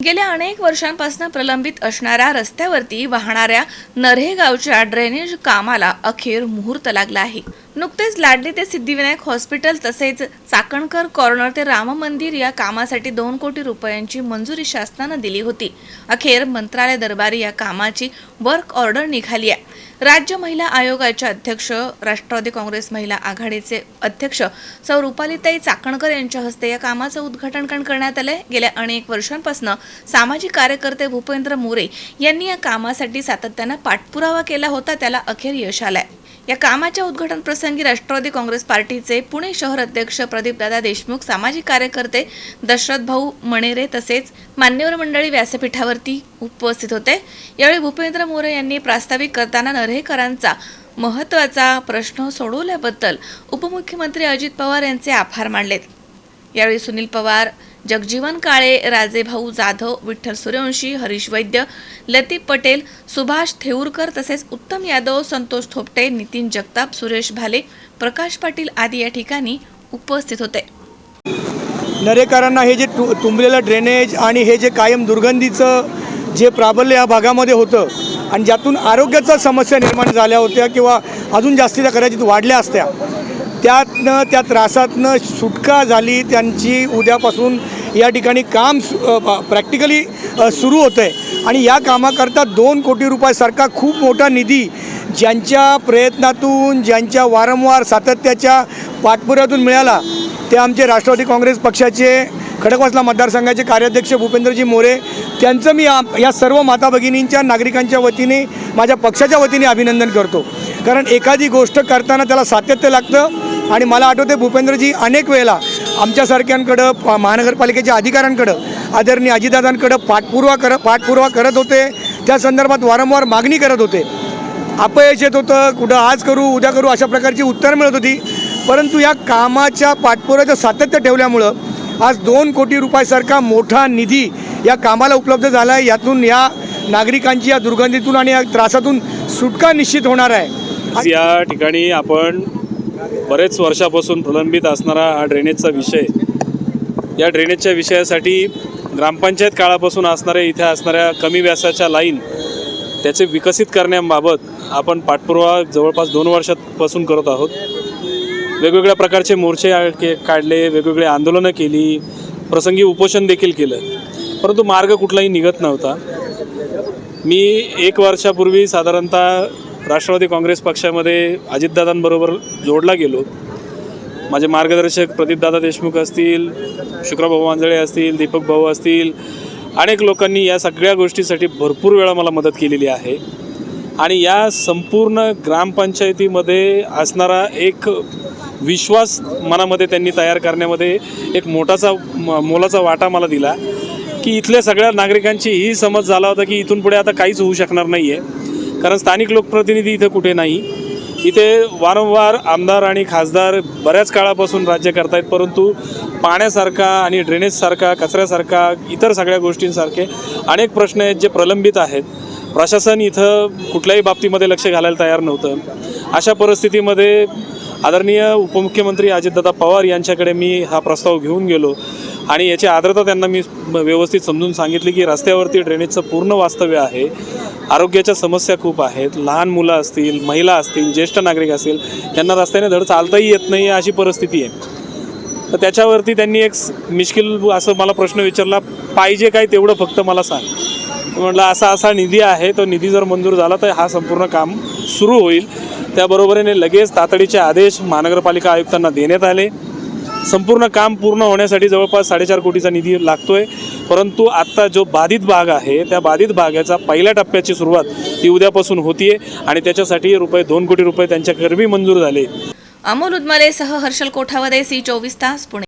गेल्या अनेक वर्षांपासून प्रलंबित असणाऱ्या रस्त्यावरती वाहणाऱ्या नऱ्हे गावच्या ड्रेनेज कामाला अखेर मुहूर्त लागला आहे. नुकतेच लाडली ते सिद्धिविनायक हॉस्पिटल तसेच चाकणकर कॉर्नर ते राम मंदिर या कामासाठी दोन कोटी रुपयांची मंजुरी शासनानं दिली होती. अखेर मंत्रालय दरबारी या कामाची वर्क ऑर्डर निघाली आहे. राज्य महिला आयोगाच्या अध्यक्ष राष्ट्रवादी काँग्रेस महिला आघाडीचे अध्यक्ष सौ रुपालीताई चाकणकर यांच्या हस्ते या कामाचं उद्घाटन करण्यात आलंय. गेल्या अनेक वर्षांपासून सामाजिक कार्यकर्ते भूपेंद्र मोरे यांनी या कामासाठी सातत्यानं पाठपुरावा केला होता त्याला अखेर यश आलाय. या कामाच्या उद्घाटन प्रसंगी राष्ट्रवादी काँग्रेस पार्टीचे पुणे शहर अध्यक्ष प्रदीपदादा देशमुख सामाजिक कार्यकर्ते दशरथ भाऊ मणेरे तसेच मान्यवर मंडळी व्यासपीठावरती उपस्थित होते. यावेळी भूपेंद्र मोरे यांनी प्रास्ताविक करताना नरेकरांचा महत्त्वाचा प्रश्न सोडवल्याबद्दल उपमुख्यमंत्री अजित पवार यांचे आभार मानलेत. यावेळी सुनील पवार जगजीवन काळे राजेभाऊ जाधव विठ्ठल सूर्यवंशी हरीश वैद्य लतीफ पटेल सुभाष थेऊरकर तसेच उत्तम यादव संतोष थोपटे नितीन जगताप सुरेश भाले प्रकाश पाटील आदी या ठिकाणी उपस्थित होते. नरेकरांना हे जे तु तुंबलेलं ड्रेनेज आणि हे जे कायम दुर्गंधीचं जे प्राबल्य या भागामध्ये होतं आणि ज्यातून आरोग्याच्या समस्या निर्माण झाल्या होत्या किंवा अजून जास्तीच्या कदाचित वाढल्या असत्या त्यातनं त्या त्रासातनं सुटका झाली त्यांची उद्यापासून या ठिकाणी काम प्रॅक्टिकली सुरू होतं आहे आणि या कामाकरता दोन कोटी रुपयासारखा खूप मोठा निधी ज्यांच्या प्रयत्नातून ज्यांच्या वारंवार सातत्याच्या पाठपुऱ्यातून मिळाला ते आमचे राष्ट्रवादी काँग्रेस पक्षाचे खडकवासला मतदारसंघाचे कार्याध्यक्ष भूपेंद्रजी मोरे त्यांचं मी या- या सर्व माता भगिनींच्या नागरिकांच्या वतीने माझ्या पक्षाच्या वतीने अभिनंदन करतो. कारण एखादी गोष्ट करताना त्याला सातत्य लागतं आणि मला आठवते भूपेंद्रजी अनेक वेळेला आमच्यासारख्यांकडं प- महानगरपालिकेच्या अधिकाऱ्यांकडं आदरणीय अजितदादांकडं पाठपुरावा कर पाठपुरावा करत होते. त्या संदर्भात वारंवार मागणी करत होते. अपयश येत होतं कुठं आज करू उद्या करू अशा प्रकारची उत्तरं मिळत होती. परंतु या कामाच्या पाठपुराचं सातत्य ठेवल्यामुळं आज दोन कोटी रुपयासारखा मोठा निधी या कामाला उपलब्ध झाला आहे यातून या नागरिकांची या दुर्गंधीतून आणि या त्रासातून सुटका निश्चित होणार आहे. या ठिकाणी आपण बरेच वर्षापासून प्रलंबित असणारा हा ड्रेनेजचा विषय. या ड्रेनेजच्या विषयासाठी ग्रामपंचायत काळापासून असणाऱ्या इथे असणाऱ्या कमी व्यासाच्या लाईन त्याचे विकसित करण्याबाबत आपण पाठपुरावा जवळपास दोन वर्षापासून करत आहोत. वेगवेगळ्या प्रकारचे मोर्चे के काढले वेगवेगळे आंदोलनं केली प्रसंगी उपोषण देखील केलं. परंतु मार्ग कुठलाही निघत नव्हता. मी एक वर्षापूर्वी साधारणतः राष्ट्रवादी काँग्रेस पक्षामध्ये अजितदादांबरोबर जोडला गेलो. माझे मार्गदर्शक प्रदीपदादा देशमुख असतील शुक्रभाऊ मांजळे असतील दीपक भाऊ असतील अनेक लोकांनी या सगळ्या गोष्टीसाठी भरपूर वेळा मला मदत केलेली आहे. आणि या संपूर्ण ग्रामपंचायतीमध्ये असणारा एक विश्वास मनामध्ये त्यांनी तयार करण्यामध्ये एक मोठाचा म- मोलाचा वाटा मला दिला की इथल्या सगळ्या नागरिकांची ही समज झाला होता की इथून पुढे आता काहीच होऊ शकणार नाही आहे कारण स्थानिक लोकप्रतिनिधी इथं कुठे नाही. इथे वारंवार आमदार आणि खासदार बऱ्याच काळापासून राज्य करतायत परंतु पाण्यासारखा आणि ड्रेनेजसारखा कचऱ्यासारखा इतर सगळ्या गोष्टींसारखे अनेक प्रश्न आहेत जे प्रलंबित आहेत. प्रशासन इथं कुठल्याही बाबतीमध्ये लक्ष घालायला तयार नव्हतं. अशा परिस्थितीमध्ये आदरणीय उपमुख्यमंत्री अजितदादा पवार यांच्याकडे मी हा प्रस्ताव घेऊन गेलो आणि याची आर्द्रता त्यांना मी व्यवस्थित समजून सांगितली की रस्त्यावरती ड्रेनेजचं पूर्ण वास्तव्य आहे. आरोग्याच्या समस्या खूप आहेत. लहान मुलं असतील महिला असतील ज्येष्ठ नागरिक असतील त्यांना रस्त्याने धड चालताही येत नाही अशी परिस्थिती आहे. तर त्याच्यावरती त्यांनी एक मिश्किल असं मला प्रश्न विचारला पाहिजे काय तेवढं फक्त मला सांग. म्हटलं असा असा निधी आहे तो निधी जर मंजूर झाला तर हा संपूर्ण काम सुरू होईल. त्याबरोबरीने लगेच तातडीचे आदेश महानगरपालिका आयुक्तांना देण्यात आले. संपूर्ण काम पूर्ण होण्यासाठी जवळपास साडेचार कोटीचा निधी लागतोय. परंतु आत्ता जो बाधित भाग आहे त्या बाधित भागाचा पहिल्या टप्प्याची सुरुवात ती उद्यापासून होतीये आणि त्याच्यासाठी रुपये दोन कोटी रुपये त्यांच्या कर्मी मंजूर झाले. अमोल उदमलेसह हर्षल कोठावदे सी चोवीस तास पुणे.